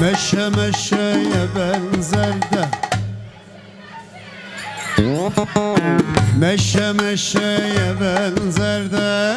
Meşe meşeye benzer de. Meşe meşeye benzer de.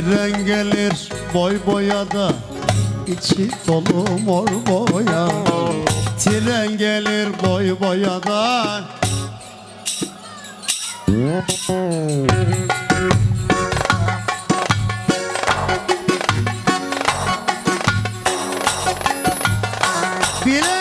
Şehre gelir boy boya da içi dolu mor boya? Tren gelir boy boya da? Bile